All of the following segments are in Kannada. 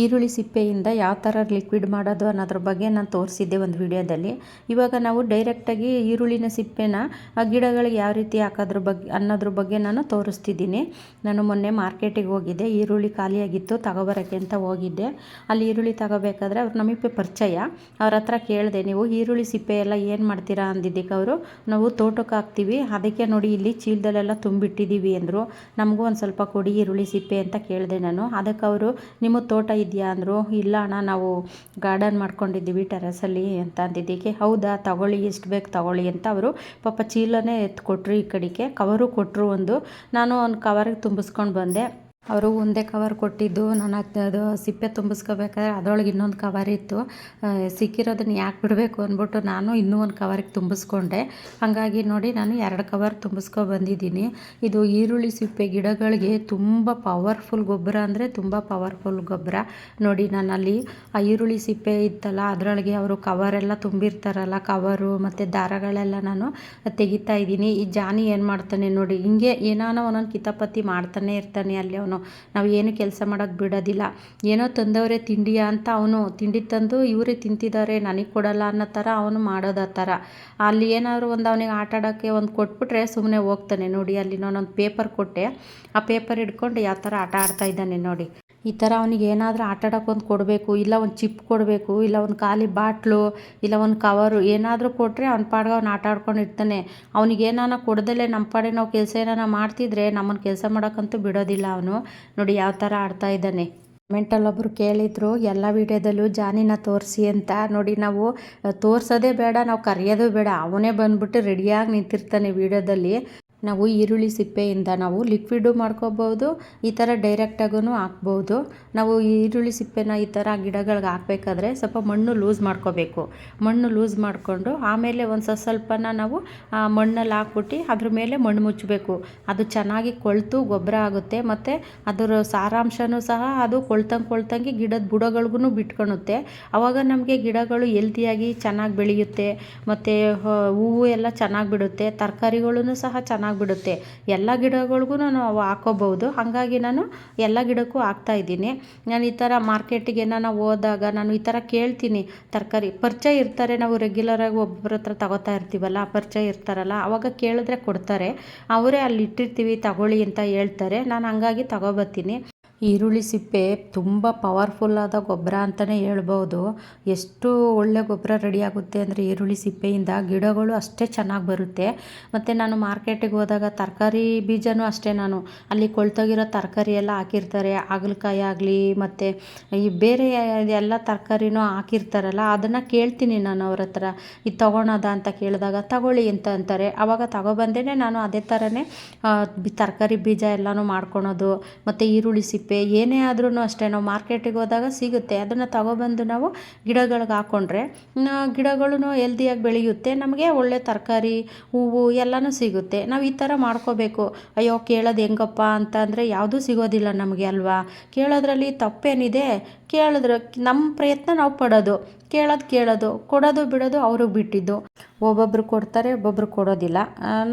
ಈರುಳ್ಳಿ ಸಿಪ್ಪೆಯಿಂದ ಯಾವ ಥರ ಲಿಕ್ವಿಡ್ ಮಾಡೋದು ಅನ್ನೋದ್ರ ಬಗ್ಗೆ ನಾನು ತೋರಿಸಿದ್ದೆ ಒಂದು ವಿಡಿಯೋದಲ್ಲಿ ಇವಾಗ ನಾವು ಡೈರೆಕ್ಟಾಗಿ ಈರುಳ್ಳಿನ ಸಿಪ್ಪೆನ ಆ ಗಿಡಗಳಿಗೆ ಯಾವ ರೀತಿ ಹಾಕೋದ್ರ ಬಗ್ಗೆ ಅನ್ನೋದ್ರ ಬಗ್ಗೆ ನಾನು ತೋರಿಸ್ತಿದ್ದೀನಿ. ನಾನು ಮೊನ್ನೆ ಮಾರ್ಕೆಟಿಗೆ ಹೋಗಿದ್ದೆ. ಈರುಳ್ಳಿ ಖಾಲಿಯಾಗಿತ್ತು, ತಗೋಬರೋಕ್ಕೆ ಅಂತ ಹೋಗಿದ್ದೆ. ಅಲ್ಲಿ ಈರುಳ್ಳಿ ತಗೋಬೇಕಾದ್ರೆ ಅವ್ರು ನಮಗೆ ಪರಿಚಯ. ಅವ್ರ ಹತ್ರ ಕೇಳಿದೆ, ನೀವು ಈರುಳ್ಳಿ ಸಿಪ್ಪೆ ಎಲ್ಲ ಏನು ಮಾಡ್ತೀರಾ? ಅಂದಿದ್ದಕ್ಕೆ ಅವರು. ನಾವು ತೋಟಕ್ಕೆ ಹಾಕ್ತೀವಿ. ಅದಕ್ಕೆ ನೋಡಿ ಇಲ್ಲಿ ಚೀಲದಲ್ಲೆಲ್ಲ ತುಂಬಿಟ್ಟಿದ್ದೀವಿ ಅಂದರು ನಮಗೂ ಒಂದು ಸ್ವಲ್ಪ ಕೊಡಿ ಈರುಳ್ಳಿ ಸಿಪ್ಪೆ ಅಂತ ಕೇಳಿದೆ ನಾನು. ಅದಕ್ಕೆ ಅವರು, ನಿಮ್ಮ ತೋಟ ಇದೆಯಾ ಅಂದರು, ಇಲ್ಲ ಅಣ್ಣ, ನಾವು ಗಾರ್ಡನ್ ಮಾಡ್ಕೊಂಡಿದ್ದೀವಿ ಟೆರೆಸಲ್ಲಿ ಅಂತ ಅಂದಿದ್ದಕ್ಕೆ ಹೌದಾ, ತಗೊಳ್ಳಿ, ಎಷ್ಟು ಬೇಕು ತಗೊಳ್ಳಿ ಅಂತ ಅವರು ಪಾಪ ಚೀಲನೇ ಎತ್ಕೊಟ್ರು ಈ ಕಡೆಗೆ. ಕವರು ಕೊಟ್ಟರು ಒಂದು. ನಾನು ಒಂದು ಕವರಿಗೆ ತುಂಬಿಸ್ಕೊಂಡು ಬಂದೆ. ಅವರು ಒಂದೇ ಕವರ್ ಕೊಟ್ಟಿದ್ದು ನಾನು ಅದು ಸಿಪ್ಪೆ ತುಂಬಿಸ್ಕೋಬೇಕಾದ್ರೆ ಅದರೊಳಗೆ ಇನ್ನೊಂದು ಕವರ್ ಇತ್ತು. ಸಿಕ್ಕಿರೋದನ್ನ ಯಾಕೆ ಬಿಡಬೇಕು ಅಂದ್ಬಿಟ್ಟು ನಾನು ಇನ್ನೂ ಒಂದು ಕವರಿಗೆ ತುಂಬಿಸ್ಕೊಂಡೆ. ಹಾಗಾಗಿ ನೋಡಿ ನಾನು ಎರಡು ಕವರ್ ತುಂಬಿಸ್ಕೊ ಬಂದಿದ್ದೀನಿ. ಇದು ಈರುಳ್ಳಿ ಸಿಪ್ಪೆ ಗಿಡಗಳಿಗೆ ತುಂಬ ಪವರ್ಫುಲ್ ಗೊಬ್ಬರ ಅಂದರೆ ತುಂಬ ಪವರ್ಫುಲ್ ಗೊಬ್ಬರ. ನೋಡಿ ನಾನು ಅಲ್ಲಿ ಆ ಈರುಳ್ಳಿ ಸಿಪ್ಪೆ ಇತ್ತಲ್ಲ, ಅದರೊಳಗೆ ಅವರು ಕವರೆಲ್ಲ ತುಂಬಿರ್ತಾರಲ್ಲ ಕವರು ಮತ್ತು ದಾರಗಳೆಲ್ಲ ನಾನು ತೆಗಿತಾ ಇದ್ದೀನಿ. ಈ ಜಾನಿ ಏನು ಮಾಡ್ತಾನೆ ನೋಡಿ, ಹಿಂಗೆ ಏನಾನ ಒಂದೊಂದು ಕಿತಾಪತಿ ಮಾಡ್ತಾನೆ ಇರ್ತಾನೆ ಅಲ್ಲಿ ಅವನು. ನಾವು ಏನು ಕೆಲಸ ಮಾಡೋಕ್ಕೆ ಬಿಡೋದಿಲ್ಲ. ಏನೋ ತಂದವರೇ ತಿಂಡಿಯ ಅಂತ ಅವನು ತಿಂಡಿ ತಂದು ಇವರೇ ತಿಂತಿದ್ದಾರೆ ನನಗೆ ಕೊಡಲ್ಲ ಅನ್ನೋ ಥರ ಅವನು ಮಾಡೋದು ಆ ಥರ. ಅಲ್ಲಿ ಏನಾದರೂ ಒಂದು ಅವನಿಗೆ ಆಟ ಆಡೋಕ್ಕೆ ಒಂದು ಕೊಟ್ಬಿಟ್ರೆ ಸುಮ್ಮನೆ ಹೋಗ್ತಾನೆ ನೋಡಿ, ಅಲ್ಲಿ ನಾನೊಂದು ಪೇಪರ್ ಕೊಟ್ಟೆ. ಆ ಪೇಪರ್ ಹಿಡ್ಕೊಂಡು ಯಾವ ಥರ ಆಟ ಆಡ್ತಾ ಇದ್ದಾನೆ ನೋಡಿ. ಈ ಥರ ಅವ್ನಿಗೆ ಏನಾದರೂ ಆಟಾಡಕ್ಕೆ ಒಂದು ಕೊಡಬೇಕು, ಇಲ್ಲ ಒಂದು ಚಿಪ್ ಕೊಡಬೇಕು, ಇಲ್ಲ ಒಂದು ಖಾಲಿ ಬಾಟ್ಲು, ಇಲ್ಲ ಒಂದು ಕವರು ಏನಾದರೂ ಕೊಟ್ಟರೆ ಅವ್ನ ಪಾಡ್ಗೆ ಅವ್ನು ಆಟ ಆಡ್ಕೊಂಡು ಇರ್ತಾನೆ. ಅವ್ನಿಗೆ ಏನಾನ ನಮ್ಮ ಪಾಡಿಗೆ ನಾವು ಕೆಲಸ ಏನಾನ ಮಾಡ್ತಿದ್ರೆ ನಮ್ಮನ್ನು ಕೆಲಸ ಮಾಡೋಕ್ಕಂತೂ ಬಿಡೋದಿಲ್ಲ ಅವನು. ನೋಡಿ ಯಾವ ಥರ ಆಡ್ತಾ ಇದ್ದಾನೆ. ಮೆಂಟಲ್ಲೊಬ್ಬರು ಕೇಳಿದರು, ಎಲ್ಲ ವೀಡಿಯೋದಲ್ಲೂ ಜಾನಿನ ತೋರಿಸಿ ಅಂತ. ನೋಡಿ ನಾವು ತೋರಿಸೋದೇ ಬೇಡ, ನಾವು ಕರೆಯೋದು ಬೇಡ. ಅವನೇ ಬಂದ್ಬಿಟ್ಟು ರೆಡಿಯಾಗಿ ನಿಂತಿರ್ತಾನೆ ವೀಡಿಯೋದಲ್ಲಿ. ನಾವು ಈರುಳ್ಳಿ ಸಿಪ್ಪೆಯಿಂದ ನಾವು ಲಿಕ್ವಿಡು ಮಾಡ್ಕೋಬೋದು, ಈ ಥರ ಡೈರೆಕ್ಟಾಗೂ ಹಾಕ್ಬೋದು. ನಾವು ಈರುಳ್ಳಿ ಸಿಪ್ಪೆನ ಈ ಥರ ಗಿಡಗಳಿಗೆ ಹಾಕ್ಬೇಕಾದ್ರೆ ಸ್ವಲ್ಪ ಮಣ್ಣು ಲೂಸ್ ಮಾಡ್ಕೋಬೇಕು. ಮಣ್ಣು ಲೂಸ್ ಮಾಡಿಕೊಂಡು ಆಮೇಲೆ ಒಂದು ಸ್ವಲ್ಪ ಸ್ವಲ್ಪನ ನಾವು ಮಣ್ಣಲ್ಲಿ ಹಾಕ್ಬಿಟ್ಟು ಅದ್ರ ಮೇಲೆ ಮಣ್ಣು ಮುಚ್ಚಬೇಕು. ಅದು ಚೆನ್ನಾಗಿ ಕೊಳ್ತು ಗೊಬ್ಬರ ಆಗುತ್ತೆ ಮತ್ತು ಅದರ ಸಾರಾಂಶನೂ ಸಹ ಅದು ಕೊಳ್ತಂಗೆ ಕೊಳ್ತಂಗೆ ಗಿಡದ ಬುಡಗಳಿಗೂ ಬಿಟ್ಕೊಳುತ್ತೆ ಆವಾಗ ನಮಗೆ ಗಿಡಗಳು ಎಲ್ತಿಯಾಗಿ ಚೆನ್ನಾಗಿ ಬೆಳೆಯುತ್ತೆ, ಮತ್ತು ಹೂವು ಎಲ್ಲ ಚೆನ್ನಾಗಿ ಬಿಡುತ್ತೆ ತರಕಾರಿಗಳೂ ಸಹ ಚೆನ್ನಾಗಿ ಬಿಡುತ್ತೆ ಎಲ್ಲ ಗಿಡಗಳಿಗೂ ನಾವು ಹಾಕೋಬಹುದು. ಹಾಗಾಗಿ ನಾನು ಎಲ್ಲ ಗಿಡಕ್ಕೂ ಹಾಕ್ತಾ ಇದ್ದೀನಿ. ನಾನು ಈ ಥರ ಮಾರ್ಕೆಟಿಗೆ ನಾನು ಹೋದಾಗ ನಾನು ಈ ಥರ ಕೇಳ್ತೀನಿ. ತರಕಾರಿ ಪರಿಚಯ ಇರ್ತಾರೆ, ನಾವು ರೆಗ್ಯುಲರಾಗಿ ಒಬ್ಬರ ಹತ್ರ ತಗೋತಾ ಇರ್ತೀವಲ್ಲ ಪರಿಚಯ ಇರ್ತಾರಲ್ಲ, ಅವಾಗ ಕೇಳಿದ್ರೆ ಕೊಡ್ತಾರೆ. ಅವರೇ ಅಲ್ಲಿ ಇಟ್ಟಿರ್ತೀವಿ, ತಗೊಳ್ಳಿ ಅಂತ ಹೇಳ್ತಾರೆ. ನಾನು ಹಂಗಾಗಿ ತಗೊಬರ್ತೀನಿ ಈರುಳ್ಳಿ ಸಿಪ್ಪೆ ತುಂಬ ಪವರ್ಫುಲ್ಲಾದ ಗೊಬ್ಬರ ಅಂತಲೇ ಹೇಳ್ಬೋದು. ಎಷ್ಟು ಒಳ್ಳೆ ಗೊಬ್ಬರ ರೆಡಿಯಾಗುತ್ತೆ ಅಂದರೆ ಈರುಳ್ಳಿ ಸಿಪ್ಪೆಯಿಂದ ಗಿಡಗಳು ಅಷ್ಟೇ ಚೆನ್ನಾಗಿ ಬರುತ್ತೆ. ಮತ್ತು ನಾನು ಮಾರ್ಕೆಟಿಗೆ ಹೋದಾಗ ತರಕಾರಿ ಬೀಜನೂ ಅಷ್ಟೇ ನಾನು. ಅಲ್ಲಿ ಕೊಳ್ತೋಗಿರೋ ತರಕಾರಿ ಎಲ್ಲ ಹಾಕಿರ್ತಾರೆ. ಹಾಗಲಕಾಯಿ ಆಗಲಿ ಮತ್ತು ಈ ಬೇರೆ ಎಲ್ಲ ತರಕಾರಿನೂ ಹಾಕಿರ್ತಾರಲ್ಲ, ಅದನ್ನು ಕೇಳ್ತೀನಿ ನಾನು ಅವ್ರ ಹತ್ರ. ಇದು ತೊಗೊಳೋದ ಅಂತ ಕೇಳಿದಾಗ ತಗೊಳ್ಳಿ ಅಂತ ಅಂತಾರೆ. ಆವಾಗ ತಗೊಬಂದೇ ನಾನು ಅದೇ ಥರನೇ ತರಕಾರಿ ಬೀಜ ಎಲ್ಲನೂ ಮಾಡ್ಕೊಳೋದು, ಮತ್ತು ಈರುಳ್ಳಿ ಸಿಪ್ಪೆ ಸಿಪ್ಪೆ ಏನೇ ಆದ್ರೂ ಅಷ್ಟೇ. ನಾವು ಮಾರ್ಕೆಟಿಗೆ ಹೋದಾಗ ಸಿಗುತ್ತೆ. ಅದನ್ನು ತಗೊಬಂದು ನಾವು ಗಿಡಗಳಿಗೆ ಹಾಕ್ಕೊಂಡ್ರೆ ಗಿಡಗಳು ಎಲ್ದಿಯಾಗಿ ಬೆಳೆಯುತ್ತೆ. ನಮಗೆ ಒಳ್ಳೆ ತರಕಾರಿ, ಹೂವು ಎಲ್ಲನೂ ಸಿಗುತ್ತೆ. ನಾವು ಈ ಥರ ಮಾಡ್ಕೋಬೇಕು. ಅಯ್ಯೋ, ಕೇಳೋದು ಹೆಂಗಪ್ಪ ಅಂತ ಅಂದರೆ ಯಾವುದೂ ಸಿಗೋದಿಲ್ಲ ನಮಗೆ ಅಲ್ವಾ? ಕೇಳೋದ್ರಲ್ಲಿ ತಪ್ಪೇನಿದೆ? ಕೇಳಿದ್ರೆ ನಮ್ಮ ಪ್ರಯತ್ನ ನಾವು ಪಡೋದು. ಕೇಳೋದು ಕೇಳೋದು, ಕೊಡೋದು ಬಿಡೋದು ಅವ್ರಿಗೆ ಬಿಟ್ಟಿದ್ದು. ಒಬ್ಬೊಬ್ರು ಕೊಡ್ತಾರೆ, ಒಬ್ಬೊಬ್ರು ಕೊಡೋದಿಲ್ಲ.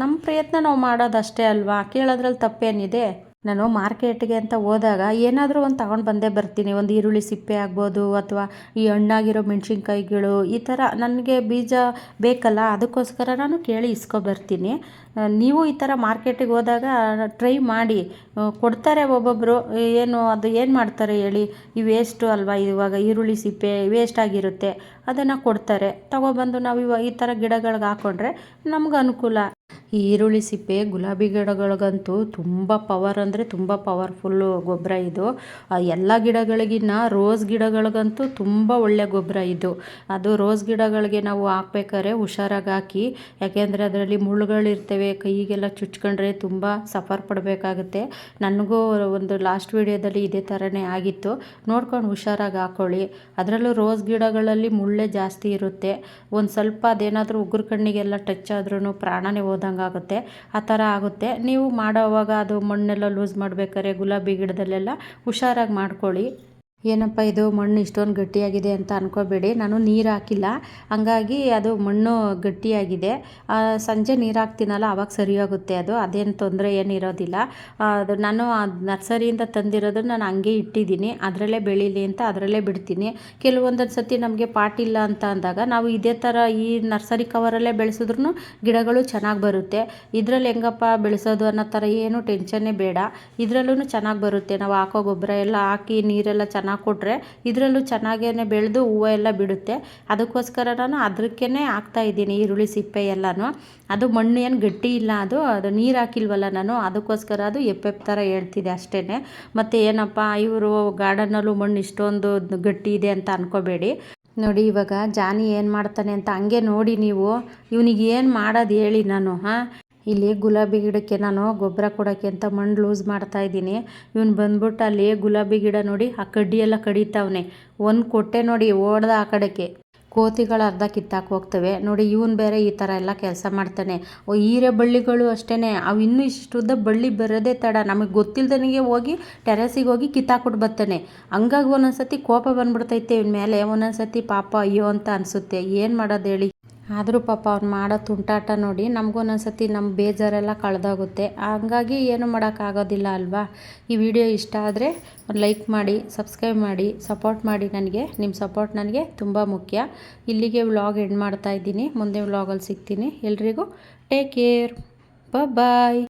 ನಮ್ಮ ಪ್ರಯತ್ನ ನಾವು ಮಾಡೋದಷ್ಟೇ ಅಲ್ವಾ? ಕೇಳೋದ್ರಲ್ಲಿ ತಪ್ಪೇನಿದೆ? ನಾನು ಮಾರ್ಕೆಟ್ಗೆ ಅಂತ ಹೋದಾಗ ಏನಾದರೂ ಒಂದು ತಗೊಂಡು ಬಂದೇ ಬರ್ತೀನಿ. ಒಂದು ಈರುಳ್ಳಿ ಸಿಪ್ಪೆ ಆಗ್ಬೋದು ಅಥವಾ ಈ ಹಣ್ಣಾಗಿರೋ ಮೆಣಸಿನ್ಕಾಯಿಗಳು ಈ ಥರ ನನಗೆ ಬೀಜ ಬೇಕಲ್ಲ, ಅದಕ್ಕೋಸ್ಕರ ನಾನು ಕೇಳಿ ಇಸ್ಕೊಬರ್ತೀನಿ ನೀವು ಈ ಥರ ಮಾರ್ಕೆಟಿಗೆ ಹೋದಾಗ ಟ್ರೈ ಮಾಡಿ. ಕೊಡ್ತಾರೆ ಒಬ್ಬೊಬ್ಬರು ಏನು, ಅದು ಏನು ಮಾಡ್ತಾರೆ ಹೇಳಿ? ಈ ವೇಸ್ಟು ಅಲ್ವಾ ಇವಾಗ ಈರುಳ್ಳಿ ಸಿಪ್ಪೆ ವೇಸ್ಟ್ ಆಗಿರುತ್ತೆ, ಅದನ್ನು ಕೊಡ್ತಾರೆ. ತಗೊಬಂದು ನಾವು ಇವಾಗ ಈ ಥರ ಗಿಡಗಳಿಗೆ ಹಾಕ್ಕೊಂಡ್ರೆ ನಮ್ಗೆ ಅನುಕೂಲ. ಈ ಈರುಳ್ಳಿ ಸಿಪ್ಪೆ ಗುಲಾಬಿ ಗಿಡಗಳಿಗಂತೂ ತುಂಬ ಪವರ್ ಅಂದರೆ ತುಂಬ ಪವರ್ಫುಲ್ಲು ಗೊಬ್ಬರ ಇದು. ಎಲ್ಲ ಗಿಡಗಳಿಗಿನ್ನ ರೋಸ್ ಗಿಡಗಳಿಗಂತೂ ತುಂಬ ಒಳ್ಳೆ ಗೊಬ್ಬರ ಇದು. ಅದು ರೋಸ್ ಗಿಡಗಳಿಗೆ ನಾವು ಹಾಕ್ಬೇಕಾದ್ರೆ ಹುಷಾರಾಗಿ ಹಾಕಿ, ಯಾಕೆಂದರೆ ಅದರಲ್ಲಿ ಮುಳ್ಳುಗಳಿರ್ತವೆ, ಕೈಗೆಲ್ಲ ಚುಚ್ಕೊಂಡ್ರೆ ತುಂಬ ಸಫರ್ ಪಡಬೇಕಾಗುತ್ತೆ. ನನಗೂ ಒಂದು ಲಾಸ್ಟ್ ವೀಡಿಯೋದಲ್ಲಿ ಇದೇ ಥರನೇ ಆಗಿತ್ತು. ನೋಡ್ಕೊಂಡು ಹುಷಾರಾಗಿ ಹಾಕ್ಕೊಳ್ಳಿ ಅದರಲ್ಲೂ ರೋಸ್ ಗಿಡಗಳಲ್ಲಿ ಮುಳ್ಳೆ ಜಾಸ್ತಿ ಇರುತ್ತೆ. ಒಂದು ಸ್ವಲ್ಪ ಅದೇನಾದರೂ ಉಗುರು ಕಣ್ಣಿಗೆಲ್ಲ ಟಚ್ ಆದ್ರೂ ಪ್ರಾಣನೇ ಹೋದಂಗೆ ಆಗುತ್ತೆ ಆ ಥರ ಆಗುತ್ತೆ. ನೀವು ಮಾಡೋವಾಗ ಅದು ಮಣ್ಣೆಲ್ಲ ಲೂಸ್ ಮಾಡ್ಬೇಕಾದ್ರೆ ಗುಲಾಬಿ ಗಿಡದಲ್ಲೆಲ್ಲ ಹುಷಾರಾಗಿ ಮಾಡ್ಕೊಳ್ಳಿ. ಏನಪ್ಪ ಇದು ಮಣ್ಣು ಇಷ್ಟೊಂದು ಗಟ್ಟಿಯಾಗಿದೆ ಅಂತ ಅನ್ಕೋಬೇಡಿ. ನಾನು ನೀರು ಹಾಕಿಲ್ಲ. ಹಂಗಾಗಿ ಅದು ಮಣ್ಣು ಗಟ್ಟಿಯಾಗಿದೆ. ಸಂಜೆ ನೀರು ಹಾಕ್ತೀನಲ್ಲ ಆವಾಗ ಸರಿಯಾಗುತ್ತೆ ಅದು. ಅದೇನು ತೊಂದರೆ ಏನು ಇರೋದಿಲ್ಲ. ಅದು ನಾನು ನರ್ಸರಿಯಿಂದ ತಂದಿರೋದು ನಾನು ಹಂಗೆ ಇಟ್ಟಿದ್ದೀನಿ. ಅದರಲ್ಲೇ ಬೆಳೀಲಿ ಅಂತ ಅದರಲ್ಲೇ ಬಿಡ್ತೀನಿ. ಕೆಲವೊಂದೊಂದು ಸತಿ ನಮಗೆ ಪಾಟ್ ಇಲ್ಲ ಅಂತ ಅಂದಾಗ ನಾವು ಇದೇ ಥರ ಈ ನರ್ಸರಿ ಕವರಲ್ಲೇ ಬೆಳೆಸಿದ್ರು ಗಿಡಗಳು ಚೆನ್ನಾಗಿ ಬರುತ್ತೆ. ಇದರಲ್ಲಿ ಹೆಂಗಪ್ಪ ಬೆಳೆಸೋದು ಅನ್ನೋ ಥರ ಏನು ಟೆನ್ಷನ್ನೇ ಬೇಡ. ಇದರಲ್ಲೂ ಚೆನ್ನಾಗಿ ಬರುತ್ತೆ. ನಾವು ಹಾಕೋ ಗೊಬ್ಬರ ಎಲ್ಲ ಹಾಕಿ ನೀರೆಲ್ಲ ಚೆನ್ನಾಗಿ ಕೊಟ್ಟರೆ ಇದರಲ್ಲೂ ಚೆನ್ನಾಗೇ ಬೆಳೆದು ಹೂವು ಎಲ್ಲ ಬಿಡುತ್ತೆ. ಅದಕ್ಕೋಸ್ಕರ ನಾನು ಅದಕ್ಕೇ ಹಾಕ್ತಾ ಇದ್ದೀನಿ ಈರುಳ್ಳಿ, ಸಿಪ್ಪೆ ಎಲ್ಲನೂ. ಅದು ಮಣ್ಣು ಏನು ಗಟ್ಟಿ ಇಲ್ಲ ಅದು ಅದು ನೀರು ಹಾಕಿಲ್ವಲ್ಲ ನಾನು, ಅದಕ್ಕೋಸ್ಕರ ಅದು ಎಪ್ಪೆಪ್ ಥರ ಹೇಳ್ತಿದೆ ಅಷ್ಟೇ ಮತ್ತು ಏನಪ್ಪ, ಇವರು ಗಾರ್ಡನ್ನಲ್ಲೂ ಮಣ್ಣು ಇಷ್ಟೊಂದು ಗಟ್ಟಿ ಇದೆ ಅಂತ ಅನ್ಕೋಬೇಡಿ. ನೋಡಿ ಇವಾಗ ಜಾನಿ ಏನು ಮಾಡ್ತಾನೆ ಅಂತ ಹಂಗೆ ನೋಡಿ ನೀವು. ಇವನಿಗೆ ಏನು ಮಾಡೋದು ಹೇಳಿ ನಾನು, ಹಾಂ? ಇಲ್ಲಿ ಗುಲಾಬಿ ಗಿಡಕ್ಕೆ ನಾನು ಗೊಬ್ಬರ ಕೊಡೋಕ್ಕೆ ಅಂತ ಮಣ್ಣು ಲೂಸ್ ಮಾಡ್ತಾ ಇದ್ದೀನಿ. ಇವನು ಬಂದ್ಬಿಟ್ಟು ಅಲ್ಲಿ ಗುಲಾಬಿ ಗಿಡ ನೋಡಿ ಆ ಕಡ್ಡಿಯೆಲ್ಲ ಕಡಿತಾವನೆ. ಒಂದು ಕೊಟ್ಟೆ ನೋಡಿ ಓಡ್ದ ಆ ಕಡೆಗೆ. ಕೋತಿಗಳು ಅರ್ಧ ಕಿತ್ತಾಕ್ ಹೋಗ್ತವೆ. ನೋಡಿ ಇವನು ಬೇರೆ ಈ ಥರ ಎಲ್ಲ ಕೆಲಸ ಮಾಡ್ತಾನೆ. ಓ, ಹೀರೆ ಬಳ್ಳಿಗಳು ಅಷ್ಟೇ ಅವು ಇನ್ನೂ ಇಷ್ಟುದ್ದ ಬಳ್ಳಿ ಬರೋದೇ ತಡ. ನಮಗೆ ಗೊತ್ತಿಲ್ದನಿಗೆ ಹೋಗಿ ಟೆರೆಸಿಗೆ ಹೋಗಿ ಕಿತ್ತಾಕ್ಬಿಟ್ಟು ಬರ್ತಾನೆ. ಹಂಗಾಗಿ ಒಂದೊಂದ್ಸತಿ ಕೋಪ ಬಂದ್ಬಿಡ್ತೈತೆ ಇವನ ಮೇಲೆ. ಒಂದೊಂದ್ಸತಿ ಪಾಪ ಅಯ್ಯೋ ಅಂತ ಅನಿಸುತ್ತೆ. ಏನು ಮಾಡೋದು ಹೇಳಿ. ಆದರೂ ಪಾಪ ಅವ್ನು ಮಾಡೋ ತುಂಟಾಟ ನೋಡಿ ನಮಗೂ ಒಂದೊಂದು ಸತಿ ನಮ್ಮ ಬೇಜಾರೆಲ್ಲ ಕಳೆದೋಗುತ್ತೆ. ಹಂಗಾಗಿ ಏನು ಮಾಡೋಕ್ಕಾಗೋದಿಲ್ಲ ಅಲ್ವಾ? ಈ ವಿಡಿಯೋ ಇಷ್ಟ ಆದರೆ ಒಂದು ಲೈಕ್ ಮಾಡಿ, ಸಬ್ಸ್ಕ್ರೈಬ್ ಮಾಡಿ, ಸಪೋರ್ಟ್ ಮಾಡಿ ನನಗೆ. ನಿಮ್ಮ ಸಪೋರ್ಟ್ ನನಗೆ ತುಂಬ ಮುಖ್ಯ. ಇಲ್ಲಿಗೆ ವ್ಲಾಗ್ ಎಂಡ್ ಮಾಡ್ತಾ ಇದ್ದೀನಿ. ಮುಂದೆ ವ್ಲಾಗಲ್ಲಿ ಸಿಗ್ತೀನಿ. ಎಲ್ರಿಗೂ ಟೇಕ್ ಕೇರ್. ಬಾಯ್